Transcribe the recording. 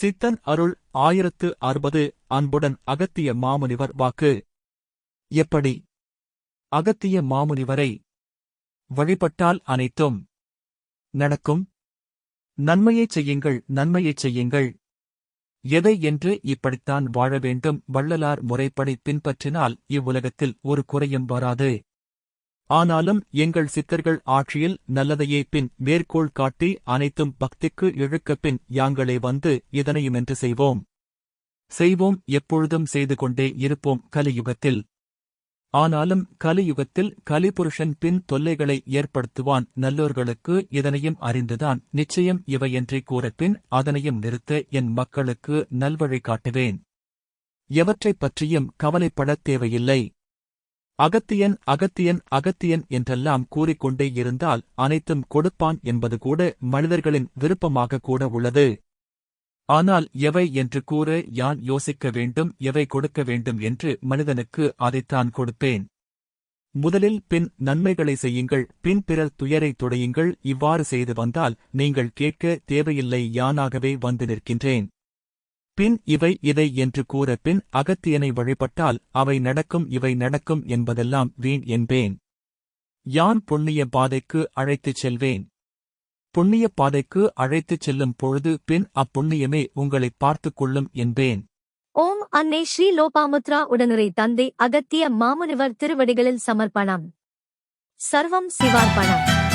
சித்தன் அருள் ஆயிரத்து அறுபது அன்புடன் அகத்திய மாமுனிவர் வாக்கு. எப்படி? அகத்திய மாமுனிவரை வழிபட்டால் அனைத்தும் நடக்கும்? நன்மையைச் செய்யுங்கள் நன்மையைச் செய்யுங்கள். எதை என்று இப்படித்தான் வாழ வேண்டும்? வள்ளலார் முறைப்படி பின்பற்றினால் இவ்வுலகத்தில் ஒரு குறையும் வராது. ஆனாலும் எங்கள் சித்தர்கள் ஆட்சியில் நல்லதையே பின் மேற்கோள் காட்டி அனைத்தும் பக்திக்கு இழுக்கப் பின் யாங்களே வந்து இதனையுமென்று செய்வோம். செய்வோம் எப்பொழுதும் செய்து கொண்டே இருப்போம் கலியுகத்தில். ஆனாலும் கலியுகத்தில் கலிபுருஷன் பின் தொல்லைகளை ஏற்படுத்துவான் நல்லோர்களுக்கு இதனையும் அறிந்துதான் நிச்சயம் இவையன்றி கூறப்பின் அதனையும் நிறுத்த என் மக்களுக்கு நல்வழி காட்டுவேன். எவற்றைப் பற்றியும் கவலைப்படத் தேவையில்லை. அகத்தியன் அகத்தியன் அகத்தியன் என்றெல்லாம் கூறிக்கொண்டே இருந்தால் அனைத்தும் கொடுப்பான் என்பது கூட மனிதர்களின் விருப்பமாக கூட உள்ளது. ஆனால் எவை என்று கூற யான் யோசிக்க வேண்டும் எவை கொடுக்க வேண்டும் என்று மனிதனுக்கு அதைத்தான் கொடுப்பேன். முதலில் பின் நன்மைகளை செய்யுங்கள் பின் பிறர் துயரை துடையுங்கள். இவ்வாறு செய்து வந்தால் நீங்கள் கேட்க தேவையில்லை யானாகவே வந்து நிற்கின்றேன். பின் இவை இதை என்று கூற பின் அகத்தியனை வழிபட்டால் அவை நடக்கும் இவை நடக்கும் என்பதெல்லாம் வீண் என்பேன். யான் புண்ணிய பாதைக்கு அழைத்துச் செல்வேன். புண்ணிய பாதைக்கு அழைத்துச் செல்லும் பொழுது பின் அப்புண்ணியமே உங்களை பார்த்துக் கொள்ளும் என்பேன். ஓம் அன்னை ஸ்ரீ லோபாமுத்ரா உடனுரை தந்தை அகத்திய மாமுனிவர் திருவடிகளில் சமர்ப்பணம். சர்வம் சிவார்ப்பணம்.